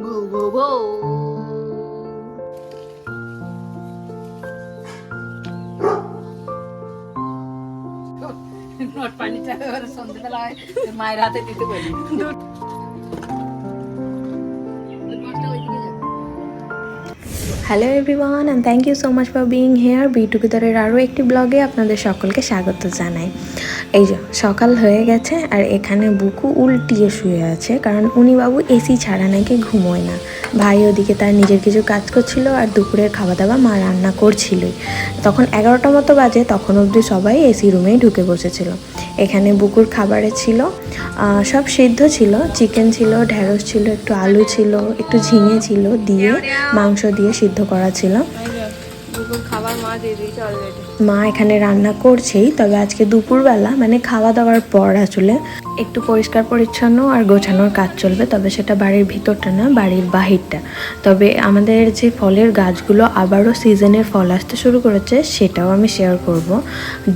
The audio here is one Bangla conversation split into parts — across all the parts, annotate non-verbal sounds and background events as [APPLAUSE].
বউ বউ বউ নোট পানিটা এবার সন্ধ্যেবেলায় মায়ের হাতে দিতে পারি। Hello everyone and thank you so much for being here be টুগেদারের আরও একটি ব্লগে আপনাদের সকলকে স্বাগত জানাই। এই যে, সকাল হয়ে গেছে, আর এখানে বুকু উল্টিয়ে শুয়ে আছে, কারণ উনি বাবু এসি ছাড়া নাকি ঘুমোয় না। ভাই ওদিকে তার নিজের কিছু কাজ করছিল, আর দুপুরের খাওয়া দাওয়া মা রান্না করছিলই। তখন এগারোটা মতো বাজে, তখন অবধি সবাই এসি রুমেই ঢুকে বসেছিল। এখানে বুকুর খাবারে ছিল সব সিদ্ধ ছিল চিকেন ছিল ঢ্যাঁড়স ছিল, একটু আলু ছিল, একটু ঝিঙে ছিল, দিয়ে মাংস দিয়ে সিদ্ধ করা ছিল। খাবার মা দিয়ে দিয়েছে অলরেডি মা এখানে রান্না করছেই, তবে আজকে দুপুরবেলা মানে খাওয়া দাওয়ার পর আসলে একটু পরিষ্কার পরিচ্ছন্ন আর গোছানোর কাজ চলবে, তবে সেটা বাড়ির ভিতরটা না, বাড়ির বাহিরটা। তবে আমাদের যে ফলের গাছগুলো আবারও সিজনের ফল আসতে শুরু করেছে, সেটাও আমি শেয়ার করব।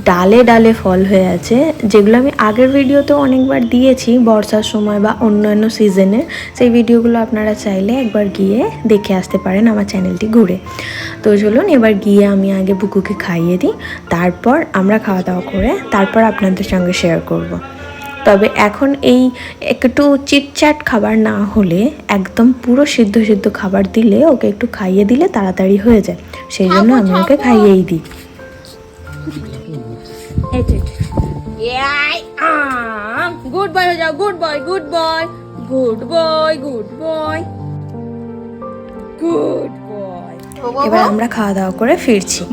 ডালে ডালে ফল হয়ে আছে, যেগুলো আমি আগের ভিডিওতেও অনেকবার দিয়েছি, বর্ষার সময় বা অন্যান্য সিজনে। সেই ভিডিওগুলো আপনারা চাইলে একবার গিয়ে দেখে আসতে পারেন আমার চ্যানেলটি ঘুরে। তো চলুন, এবার গিয়ে আমি আগে বুকুকে খাইয়ে দিই। তারপর আমরা খাওয়া দাওয়া করে তারপর আপনাদের সঙ্গে শেয়ার করব। তবে এখন এই একটু চিটচাট খাবার না হলে একদম পুরো সিদ্ধ সিদ্ধ খাবার দিলে ওকে একটু খাইয়ে দিলে তাড়াতাড়ি হয়ে যায়। সেই জন্য আমি ওকে খাইয়েই দিই। গুড বয় হয়ে যাও good boy good boy good boy good boy good এবার আমরা খাওয়া দাওয়া করে ফিরছি।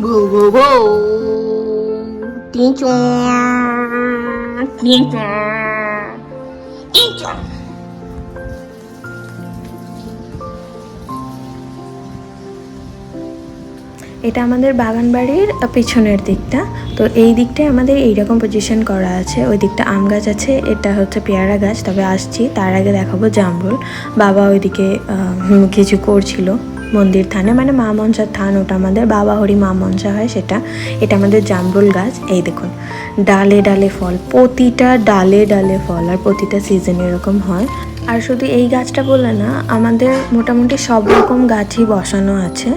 এটা আমাদের বাগান বাড়ির পিছনের দিকটা। তো এই দিকটায় আমাদের এইরকম পজিশন করা আছে। ওই দিকটা আম গাছ আছে এটা হচ্ছে পেয়ারা গাছ। তবে আসছি তার আগে দেখাবো জামরুল। বাবা ওইদিকে আহ, কিছু করছিল। মন্দির থানে মানে মা মঞ্চার থান, ওটা আমাদের বাবা হরি মা মঞ্চা হয় সেটা। এটা আমাদের জামরুল গাছ, এই দেখুন, ডালে ডালে ফল, প্রতিটা ডালে ডালে ফল, আর প্রতিটা সিজনে এরকম হয়। আর শুধু এই গাছটা বলে না, আমাদের মোটামুটি সব রকম গাছই বসানো আছে।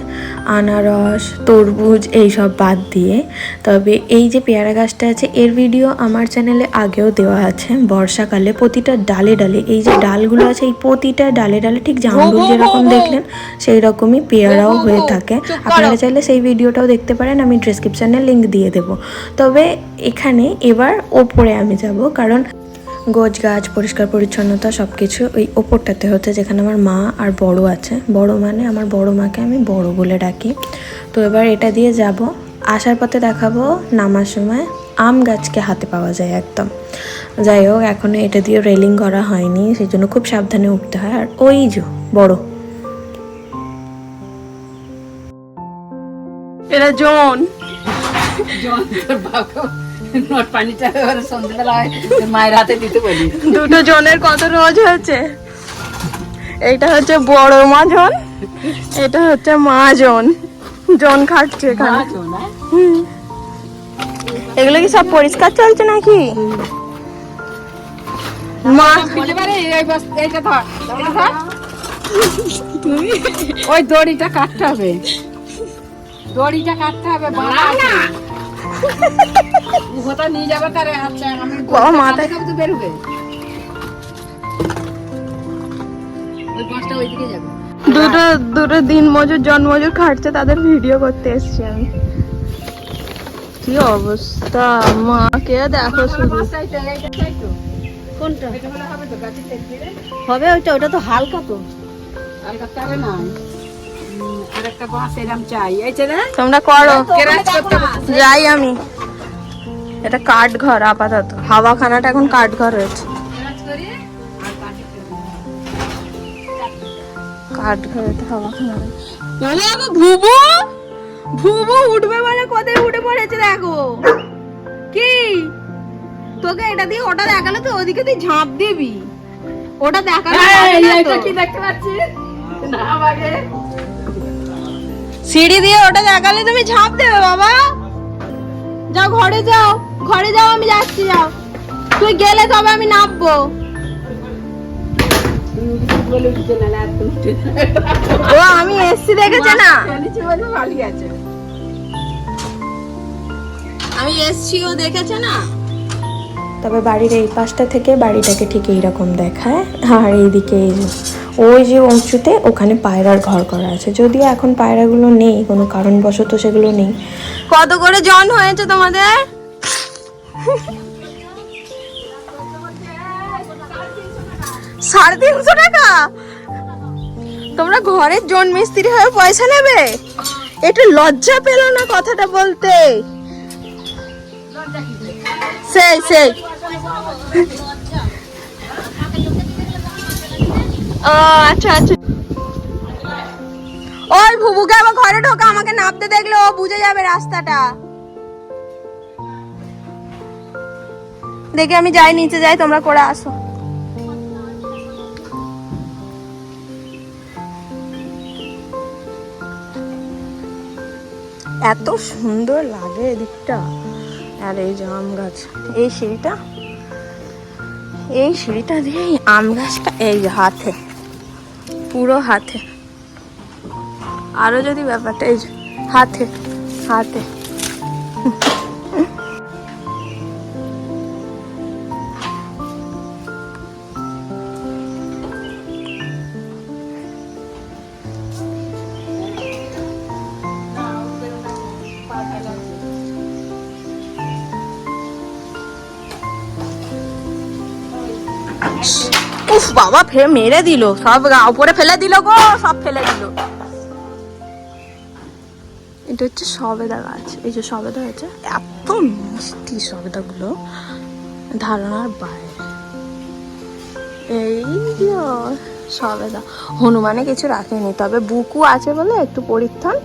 আনারস, তরমুজ এইসব বাদ দিয়ে। তবে এই যে পেয়ারা গাছটা আছে, এর ভিডিও আমার চ্যানেলে আগেও দেওয়া আছে। বর্ষাকালে প্রতিটা ডালে ডালে, এই যে ডালগুলো আছে, এই প্রতিটা ডালে ডালে ঠিক জামরুল যেরকম দেখলেন সেই রকমই পেয়ারাও হয়ে থাকে। আপনারা চাইলে সেই ভিডিওটাও দেখতে পারেন, আমি ডিসক্রিপশানে লিঙ্ক দিয়ে দেব। তবে এখানে এবার ওপরে আমি যাব, কারণ গোছ গাছ পরিষ্কার পরিচ্ছন্নতা সব কিছু ওই ওপরটাতে হচ্ছে যেখানে আমার মা আর বড় আছে। বড় মানে আমার বড় মাকে আমি বড় বলে ডাকি। তো এবার এটা দিয়ে যাব। আসার পথে দেখাবো নামার সময় আম গাছকে হাতে পাওয়া যায় একদম। যাই হোক এখনও এটা দিয়ে রেলিং করা হয়নি সেই জন্য খুব সাবধানে উঠতে হয়। আর ওই যে বড়। এরা জন। জন বাবা। নোট পানিটা এবার সন্ধ্যেবেলায় মায়ের হাতে দিতে বলি। দুটো জনের কত রোজ হয়েছে? এইটা হচ্ছে বড় মা জন এটা হচ্ছে মা জন। জন খাচ্ছে এখানে। হ্যাঁ? এগুলো কি সব পরিষ্কার চলছে নাকি? মা। ওই দড়িটা কাটতে হবে। দড়িটা কাটতে হবে নিয়ে যাবে তারে আচ্ছা আমি বাবা, মাথায়- কাটতে কাটতে বেরোবে। ওই পাঁচটা ওইদিকে যাবে। দুটো দুটো দিন মজুর জন মজুর খাটছে তাদের ভিডিও করতে এসছি আমি। কি অবস্থা? মাকে দেখো শুধু? কোনটা? হবে ওইটা ওটা তো হালকা তো। হালকা তারে না তোমরা করো। যাই আমি। এটা কাঠ ঘর আপাতত। হাওয়া খানাটা এখন কাঠ ঘর হয়েছে কেরাচ করি আর গাছের কাঠ ঘরেতে হাওয়া খানা দেখো ভুবু? ভুবু উঠবে মানে কোথায় উঠে পড়েছে দেখো। কি? তোকে এটা দিয়ে ওটা দেখালে তো ওদিকে তুই ঝাঁপ দিবি। ওটা দেখালে। কি দেখতে না সিঁড়ি দিয়ে ওটা দেখালে তুমি ঝাঁপ দেবে বাবা। যাও ঘরে যাও। ঘরে যাও আমি যাচ্ছি যাও তুই গেলে তবে আমি নামবো। ও আমি এসছি দেখেছে না? আমি এসছি ও দেখেছে না? তবে বাড়ির এই পাশটা থেকে বাড়িটাকে ঠিক এইরকম দেখায় আর এইদিকে এই ওই যে উঁচুতে ওখানে পায়রার ঘর করা আছে। যদিও এখন পায়রাগুলো নেই কোনো কারণবশত সেগুলো নেই। কত করে জন হয়েছে তোমাদের? সাড়ে তিনশো টাকা? তোমরা ঘরের জন মিস্ত্রি হয়ে পয়সা নেবে? একটু লজ্জা পেল না কথাটা বলতে। সেই সেই। ও আচ্ছা আচ্ছা। ওই ভুবুকে আবার ঘরে ঢোকা, আমাকে নামতে দেখলে ও বুঝে যাবে রাস্তাটা। দেখে আমি যাই, নিচে যাই, তোমরা করে আসো। এত সুন্দর লাগে এদিকটা। আর এই যে আম গাছ, এই সিঁড়িটা? এই সিঁড়িটা দিয়ে আম গাছটা এই হাতে, পুরো হাতে। আরও যদি ব্যাপারটা, এই হাতে হাতে। উফ বাবা ফে মেরে দিল। সব উপরে ফেলে দিল গো, সব ফেলে দিল। এটা হচ্ছে সবেদা গাছ। এই যে সবেদা আছে এত মিষ্টি সবেদাগুলো। ধারণার বাইরে। এই সবেদা। হনুমানে কিছু রাখেনি, তবে বুকু আছে বলে একটু পরিত্রাণ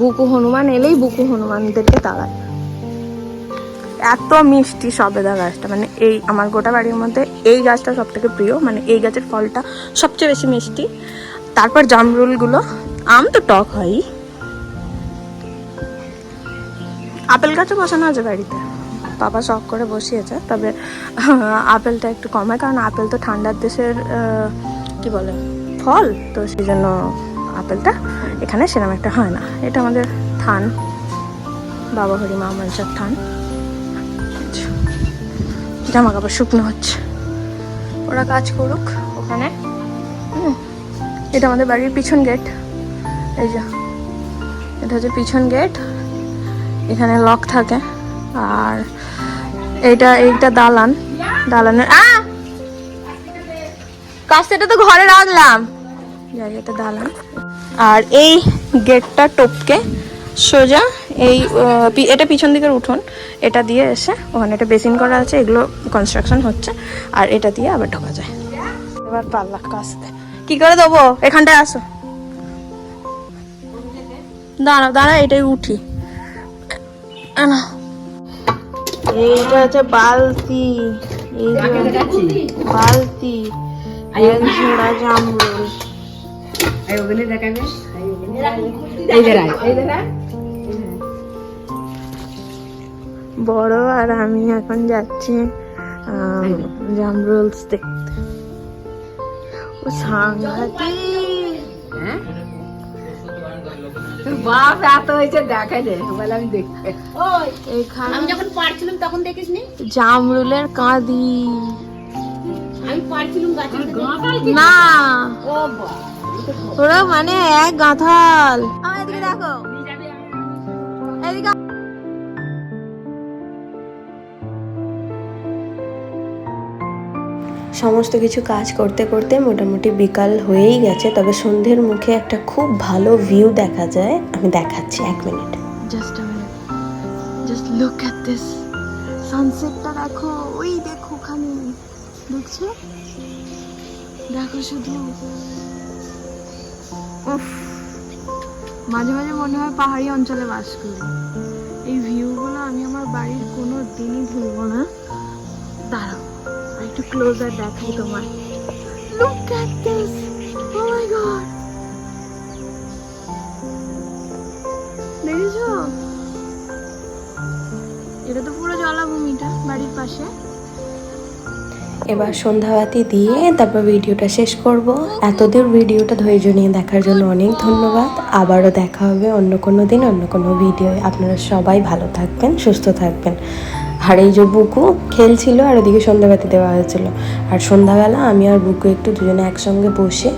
বুকু হনুমান এলেই বুকু হনুমানদেরকে তাড়ায়। এত মিষ্টি সবেদা গাছটা। মানে এই আমার গোটা বাড়ির মধ্যে এই গাছটা সব থেকে প্রিয়। মানে এই গাছের ফলটা সবচেয়ে বেশি মিষ্টি। তারপর জামরুলগুলো, আম তো টক হয়ই। আপেল গাছও বসানো আছে বাড়িতে। বাবা শখ করে বসিয়েছে, তবে [LAUGHS] আপেলটা একটু কম হয়, কারণ আপেল তো ঠান্ডার দেশের কি বলে, ফল। তো সেই জন্য আপেলটা এখানে সেরকম একটা হয় না। এটা আমাদের থান। বাবা হরি মা মনসার থান। জামা কাপড় শুকনো হচ্ছে। ওরা কাজ করুক। ওখানে? হুম, এটা আমাদের বাড়ির পিছন গেট। এই যে এটা হচ্ছে পিছন গেট। এখানে লক থাকে। আর এইটা এইটা দালান। দালানের আ! কাস্তেটা তো ঘরে রাখলাম। জায়গাটা দালান। আর এই গেটটা টপকে সোজা এই এটা পিছন দিকের উঠোন। এটা দিয়ে এসে ওখানে একটা বেসিন করা আছে, এগুলো কনস্ট্রাকশন হচ্ছে, আর এটা দিয়ে আবার ঢোকা যায়। এবার পাল্লা কাস্তে। কি করে দেবো? এখানটায় আসো। দাঁড়া দাঁড়া এটাই উঠি। এইটা হচ্ছে বালতি। বালতি। জামরুল। এই ওখানে দেখাবে। এই বড় আর আমি এখন যাচ্ছি জামরুলস দেখতে। ও সাংঘাতিক। হ্যাঁ? বাপ এত হয়েছে দেখাই দে বলে আমি দেখতে। এখানে আমি যখন পারছিলাম তখন দেখিস নি জামরুলের কাঁদি। আমি পারছিলাম গাছে না। ওরা মানে এক গাঁথাল। আমার এদিকে দেখো। এদিকে সমস্ত কিছু কাজ করতে করতে মোটামুটি বিকাল হয়েই গেছে, তবে সন্ধ্যের মুখে একটা খুব ভালো ভিউ দেখা যায়। আমি দেখাচ্ছি এক minute just just look at this সানসেটটা দেখো, ওই দেখো ওখানে দেখছ? দেখো শুধু। উফ। মাঝে মাঝে মনে হয় পাহাড়ি অঞ্চলে বাস করি। এই ভিউগুলো আমি আমার বাড়ির কোনো দিনই ভুলবো না। দাঁড়াও। একটু ক্লোজার দেখাই তোমার। Look at this oh my God দেখেছ? এটা তো পুরো জলাভূমিটা বাড়ির পাশে। এবার সন্ধ্যাবাতি দিয়ে তারপর ভিডিওটা শেষ করব। এতদূর ভিডিওটা ধৈর্য নিয়ে দেখার জন্য অনেক ধন্যবাদ। আবারও দেখা হবে অন্য কোনো দিন, অন্য কোনো ভিডিও আপনারা সবাই ভালো থাকবেন, সুস্থ থাকবেন। আর এই যে বুকু খেলছিল আর ওদিকে সন্ধ্যাবাতি দেওয়া হয়েছিল। আর সন্ধ্যাবেলা আমি আর বুকু একটু দুজনে একসঙ্গে বসে